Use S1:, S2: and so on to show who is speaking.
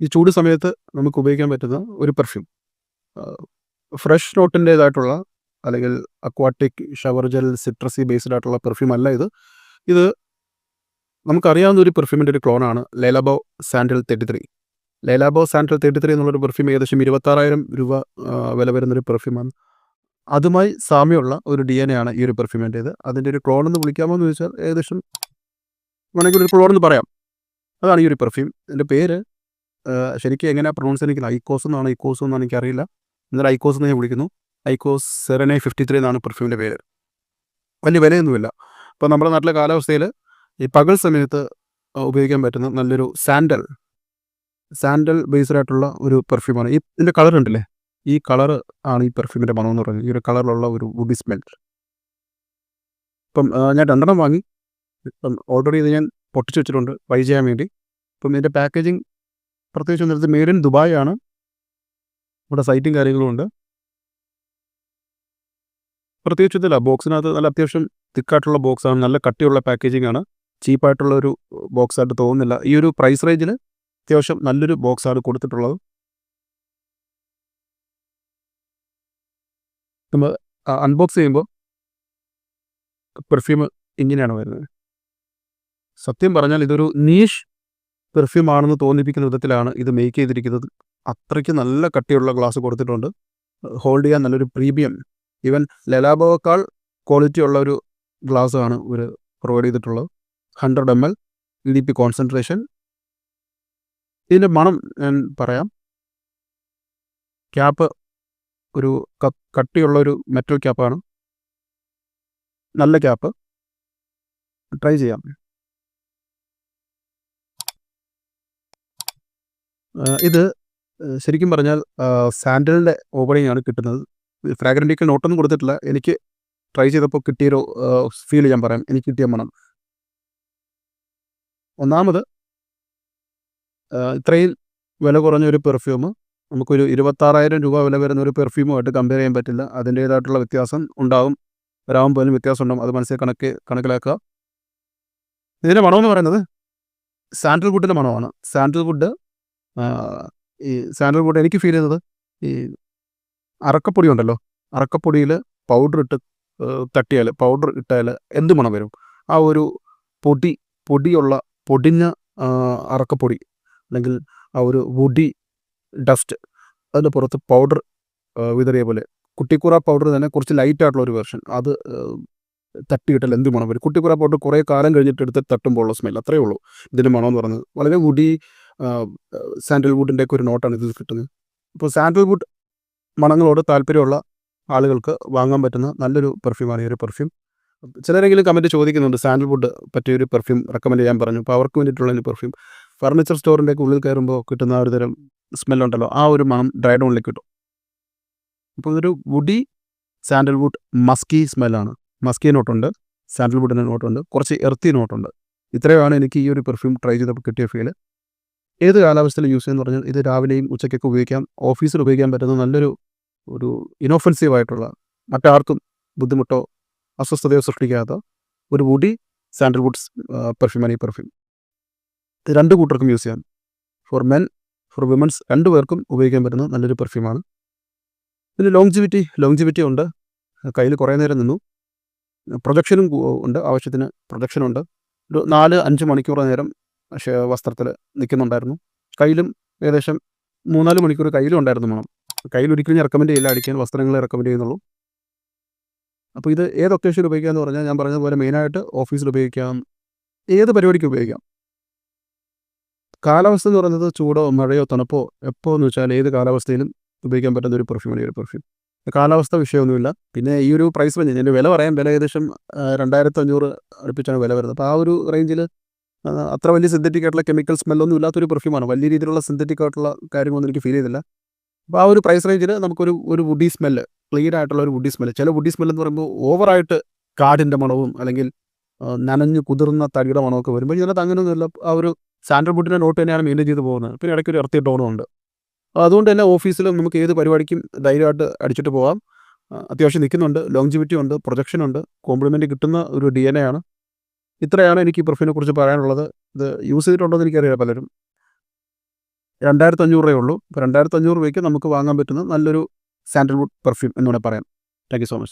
S1: ഈ ചൂട് സമയത്ത് നമുക്ക് ഉപയോഗിക്കാൻ പറ്റുന്ന ഒരു പെർഫ്യൂം ഫ്രഷ് നോട്ടിന്റേതായിട്ടുള്ള അല്ലെങ്കിൽ aquatic shower gel citrusy based ആയിട്ടുള്ള പെർഫ്യൂം അല്ല ഇത്. ഇത് നമുക്കറിയാവുന്ന ഒരു പെർഫ്യൂമിന്റെ ഒരു ക്ലോണാണ് Le Labo sandal thirty three Le Labo sandal thirty three എന്നുള്ളൊരു പെർഫ്യൂം ഏകദേശം ഇരുപത്താറായിരം രൂപ വില വരുന്നൊരു പെർഫ്യൂമാണ് അതുമായി സാമ്യമുള്ള ഒരു ഡി എൻ എ ആണ് ഈ ഒരു പെർഫ്യൂമിന്റേത് അതിന്റെ ഒരു ക്ലോൺ എന്ന് വിളിക്കാമോ എന്ന് ചോദിച്ചാൽ ഏകദേശം വേണമെങ്കിൽ ഒരു ക്ലോൺ എന്ന് പറയാം. അതാണ് ഈ ഒരു പെർഫ്യൂം എന്റെ പേര് ശരിക്കും എങ്ങനെ പ്രൊണൗൺസ് എനിക്ക് ഐക്കോസ് എന്നാണ് ഐക്കോസ് എന്നാണ് എനിക്കറിയില്ല. എന്നാലും ഐക്കോസ് എന്ന് ഞാൻ വിളിക്കുന്നു. ഐക്കോസ് സെറനെ ഫിഫ്റ്റി ത്രീ എന്നാണ് പെർഫ്യൂമിന്റെ പേര്. വലിയ വിലയൊന്നുമില്ല. അപ്പോൾ നമ്മുടെ നാട്ടിലെ കാലാവസ്ഥയിൽ ഈ പകൽ സമയത്ത് ഉപയോഗിക്കാൻ പറ്റുന്ന നല്ലൊരു സാൻഡൽ. സാൻഡൽ ബേസ്ഡ് ആയിട്ടുള്ള ഒരു പെർഫ്യൂമാണ് ഈ ഇതിന്റെ കളർ ഉണ്ടല്ലേ? ഈ കളർ ആണ് ഈ പെർഫ്യൂമിന്റെ മണം എന്ന് പറയുന്നത്. ഈ ഒരു കളറിലുള്ള ഒരു വുഡി സ്മെൽ ഇപ്പം ഞാൻ രണ്ടെണ്ണം വാങ്ങി. ഇപ്പം ഓർഡർ ചെയ്ത് ഞാൻ പൊട്ടിച്ച് വെച്ചിട്ടുണ്ട്. വൈ ചെയ്യാൻ വേണ്ടി. ഇപ്പം ഇതിന്റെ പാക്കേജിങ് പ്രത്യേകിച്ച് നേരത്തെ മേഡ് ഇൻ ദുബായ് ആണ്. ഇവിടെ സൈറ്റും കാര്യങ്ങളും ഉണ്ട്. പ്രത്യേകിച്ച് ഇതില്ല ബോക്സിനകത്ത് നല്ല അത്യാവശ്യം തിക്കായിട്ടുള്ള ബോക്സാണ് നല്ല കട്ടിയുള്ള പാക്കേജിംഗ് ആണ്. ചീപ്പായിട്ടുള്ള ഒരു ബോക്സ് ആയിട്ട് തോന്നുന്നില്ല. ഈ ഒരു പ്രൈസ് റേഞ്ചിൽ അത്യാവശ്യം നല്ലൊരു ബോക്സാണ് കൊടുത്തിട്ടുള്ളത്. നമ്മൾ അൺബോക്സ് ചെയ്യുമ്പോൾ പെർഫ്യൂം ഇങ്ങനെയാണ് വരുന്നത്. സത്യം പറഞ്ഞാൽ ഇതൊരു നീഷ് പെർഫ്യൂം ആണെന്ന് തോന്നിപ്പിക്കുന്ന വിധത്തിലാണ് ഇത് മേക്ക് ചെയ്തിരിക്കുന്നത്. അത്രയ്ക്ക് നല്ല കട്ടിയുള്ള ഗ്ലാസ് കൊടുത്തിട്ടുണ്ട്. ഹോൾഡ് ചെയ്യാൻ നല്ലൊരു പ്രീമിയം ഈവൻ ലലാബോക്കാൾ ക്വാളിറ്റി ഉള്ള ഒരു ഗ്ലാസ് ആണ് ഇവർ പ്രൊവൈഡ് ചെയ്തിട്ടുള്ളത്. Hundred M L D P concentration ഇതിന്റെ മണം ഞാൻ പറയാം. ക്യാപ്പ് ഒരു കട്ടിയുള്ള ഒരു മെറ്റൽ ക്യാപ്പാണ് നല്ല ക്യാപ്പ് ട്രൈ ചെയ്യാം. ഇത് ശരിക്കും പറഞ്ഞാൽ സാൻഡലിന്റെ ഓപ്പണിംഗ് ആണ് കിട്ടുന്നത്. ഫ്രാഗ്രന്റിക്കൽ നോട്ടൊന്നും കൊടുത്തിട്ടില്ല. എനിക്ക് ട്രൈ ചെയ്തപ്പോൾ കിട്ടിയൊരു ഫീൽ ഞാൻ പറയാം. എനിക്ക് കിട്ടിയ മണം. ഒന്നാമത് ഇത്രയും വില കുറഞ്ഞ ഒരു പെർഫ്യൂം നമുക്കൊരു ഇരുപത്താറായിരം രൂപ വില വരുന്ന ഒരു പെർഫ്യൂമുമായിട്ട് കമ്പയർ ചെയ്യാൻ പറ്റില്ല. അതിന്റേതായിട്ടുള്ള വ്യത്യാസം ഉണ്ടാകും വരാൻ പോലും വ്യത്യാസം ഉണ്ടാകും അത് മനസ്സിൽ കണക്ക് കണക്കിലാക്കുക. ഇതിന്റെ മണമെന്ന് പറയുന്നത് സാൻഡൽ വുഡിന്റെ മണമാണ്. സാൻഡൽ വുഡ് ഈ സാൻഡൽ വുഡ് എനിക്ക് ഫീൽ ചെയ്തത് ഈ അറക്കപ്പൊടി ഉണ്ടല്ലോ. അറക്കപ്പൊടിയിൽ പൗഡർ ഇട്ട് തട്ടിയാൽ പൗഡർ ഇട്ടാൽ എന്ത് മണം വരും? ആ ഒരു പൊടി പൊടിയുള്ള പൊടിഞ്ഞ അറക്കപ്പൊടി അല്ലെങ്കിൽ ആ ഒരു വുഡി ഡസ്റ്റ് അതിന്റെ പുറത്ത് പൗഡർ വിതറിയ പോലെ. കുട്ടിക്കുറ പൗഡർ തന്നെ കുറച്ച് ലൈറ്റ് ആയിട്ടുള്ള ഒരു വെർഷൻ അത് തട്ടിയിട്ടാൽ എന്ത് മണം വരും? കുട്ടിക്കുറ പൗഡർ കുറേ കാലം കഴിഞ്ഞിട്ട് എടുത്ത് തട്ടുമ്പോൾ ഉള്ള സ്മെൽ അത്രയേ ഉള്ളൂ. ഇതിന്റെ മണം എന്ന് പറയുന്നത് വളരെ വുഡി സാൻഡൽ വുഡിന്റെ ഒക്കെ ഒരു നോട്ടാണ് ഇത് കിട്ടുന്നത്. അപ്പോൾ സാൻഡൽവുഡ് മണങ്ങളോട് താല്പര്യമുള്ള ആളുകൾക്ക് വാങ്ങാൻ പറ്റുന്ന നല്ലൊരു പെർഫ്യൂമാണ് ഈ ഒരു പെർഫ്യൂം. ചിലരെങ്കിലും കമന്റ് ചോദിക്കുന്നുണ്ട് സാൻഡൽവുഡ് പറ്റിയൊരു പെർഫ്യൂം റെക്കമെൻഡ് ചെയ്യാൻ പറഞ്ഞു. അപ്പോൾ അവർക്ക് വേണ്ടിയിട്ടുള്ള ഒരു പെർഫ്യൂം. ഫർണിച്ചർ സ്റ്റോറിന്റെ ഉള്ളിൽ കയറുമ്പോൾ കിട്ടുന്ന ഒരു തരം സ്മെല്ലുണ്ടല്ലോ ആ ഒരു മണം ഡ്രൈഡോണിലേക്ക് കിട്ടും. അപ്പോൾ ഇതൊരു വുഡി സാൻഡൽവുഡ് മസ്കി സ്മെല്ലാണ്. മസ്കി നോട്ടുണ്ട് സാൻഡൽവുഡിന്റെ നോട്ടുണ്ട് കുറച്ച് എർത്തി നോട്ടുണ്ട്. ഇത്രയുമാണ് എനിക്ക് ഈ ഒരു പെർഫ്യൂം ട്രൈ ചെയ്തപ്പോൾ കിട്ടിയ ഫീൽ ഏത് കാലാവസ്ഥയിൽ യൂസ് ചെയ്യുന്ന പറഞ്ഞാൽ ഇത് രാവിലെയും ഉച്ചയ്ക്കൊക്കെ ഉപയോഗിക്കാം. ഓഫീസിൽ ഉപയോഗിക്കാൻ പറ്റുന്ന നല്ലൊരു ഒരു ഇനോഫെൻസീവ് ആയിട്ടുള്ള മറ്റാർക്കും ബുദ്ധിമുട്ടോ അസ്വസ്ഥതയോ സൃഷ്ടിക്കാത്ത ഒരു വുഡി സാൻഡൽവുഡ്സ് പെർഫ്യൂമാണ് ഈ പെർഫ്യൂം ഇത് രണ്ട് കൂട്ടർക്കും യൂസ് ചെയ്യാം. ഫോർ മെൻ ഫോർ വിമൻസ് രണ്ടു പേർക്കും ഉപയോഗിക്കാൻ പറ്റുന്ന നല്ലൊരു പെർഫ്യൂമാണ് പിന്നെ ലോങ്ജിവിറ്റി ലോങ്ജിവിറ്റി ഉണ്ട്. കയ്യിൽ കുറേ നേരം നിന്നു. പ്രൊജക്ഷനും ഉണ്ട്. ആവശ്യത്തിന് പ്രൊജക്ഷനുണ്ട്. ഒരു നാല് അഞ്ച് മണിക്കൂർ നേരം വസ്ത്രത്തിൽ നിൽക്കുന്നുണ്ടായിരുന്നു കയ്യിലും ഏകദേശം മൂന്നാൽ മണിക്കൂർ കയ്യിലും ഉണ്ടായിരുന്നു മണം. കയ്യിൽ ഒരിക്കലും ഞാൻ റെക്കമെൻഡ് ചെയ്യില്ല. അടിക്കാൻ വസ്ത്രങ്ങൾ റെക്കമെൻഡ് ചെയ്യുന്നുള്ളൂ. അപ്പോൾ ഇത് ഏത് ഒക്കേഷനിൽ ഉപയോഗിക്കുക എന്ന് പറഞ്ഞാൽ ഞാൻ പറഞ്ഞതുപോലെ മെയിനായിട്ട് ഓഫീസിൽ ഉപയോഗിക്കാം. ഏത് പരിപാടിക്ക് ഉപയോഗിക്കാം. കാലാവസ്ഥ എന്ന് പറയുന്നത് ചൂടോ മഴയോ തണുപ്പോ എപ്പോ എന്ന് വെച്ചാൽ ഏത് കാലാവസ്ഥയിലും ഉപയോഗിക്കാൻ പറ്റുന്ന ഒരു പെർഫ്യൂമാണ് ഈ ഒരു പെർഫ്യൂം കാലാവസ്ഥ വിഷയമൊന്നുമില്ല. പിന്നെ ഈ ഒരു പ്രൈസ് റേഞ്ച് എന്റെ വില പറയാൻ വില ഏകദേശം രണ്ടായിരത്തി അഞ്ഞൂറ് അടുപ്പിച്ചാണ് വില വരുന്നത്. അപ്പോൾ ആ ഒരു റേഞ്ചിൽ അത്ര വലിയ സിന്തറ്റിക് ആയിട്ടുള്ള കെമിക്കൽ സ്മെല്ലൊന്നും ഇല്ലാത്തൊരു പെർഫ്യൂമാണ് വലിയ രീതിയിലുള്ള സിന്തറ്റിക് ആയിട്ടുള്ള കാര്യങ്ങളൊന്നും എനിക്ക് ഫീൽ ചെയ്തില്ല. അപ്പോൾ ആ ഒരു പ്രൈസ് റേഞ്ചിൽ നമുക്കൊരു ഒരു വുഡി സ്മെല്ല് ക്ലിയർ ആയിട്ടുള്ള ഒരു വുഡി സ്മെല്ല് ചില വുഡി സ്മെല്ലെന്ന് പറയുമ്പോൾ ഓവറായിട്ട് കാടിന്റെ മണവും അല്ലെങ്കിൽ നനഞ്ഞ് കുതിർന്ന തടിയുടെ മണമൊക്കെ വരുമ്പോൾ ഇതിനകത്ത് അങ്ങനെയൊന്നുമില്ല ആ ഒരു സാൻഡൽ വുഡിന്റെ നോട്ട് തന്നെയാണ് മെയിന്റെയിൻ ചെയ്ത് പോകുന്നത്. പിന്നെ ഇടയ്ക്ക് ഒരു ഇറത്തിയ ടോണും ഉണ്ട്. അതുകൊണ്ട് തന്നെ ഓഫീസിലും നമുക്ക് ഏത് പരിപാടിക്കും ധൈര്യമായിട്ട് അടിച്ചിട്ട് പോകാം. അത്യാവശ്യം നിൽക്കുന്നുണ്ട് ലോങ്ജിവിറ്റി ഉണ്ട്. പ്രൊജക്ഷൻ ഉണ്ട്. കോംപ്ലിമെന്റ് കിട്ടുന്ന ഒരു ഡി എൻ എ ആണ്. ഇത്രയാണ് എനിക്ക് ഈ പെർഫ്യൂമിനെ കുറിച്ച് പറയാനുള്ളത്. ഇത് യൂസ് ചെയ്തിട്ടുണ്ടോ എന്ന് എനിക്കറിയാം പലരും. രണ്ടായിരത്തി അഞ്ഞൂറ് രൂപയേ ഉള്ളൂ. അപ്പോൾ രണ്ടായിരത്തി അഞ്ഞൂറ് രൂപയ്ക്ക് നമുക്ക് വാങ്ങാൻ പറ്റുന്ന നല്ലൊരു സാൻഡൽവുഡ് പെർഫ്യൂം എന്ന് പറയാം. Thank so much.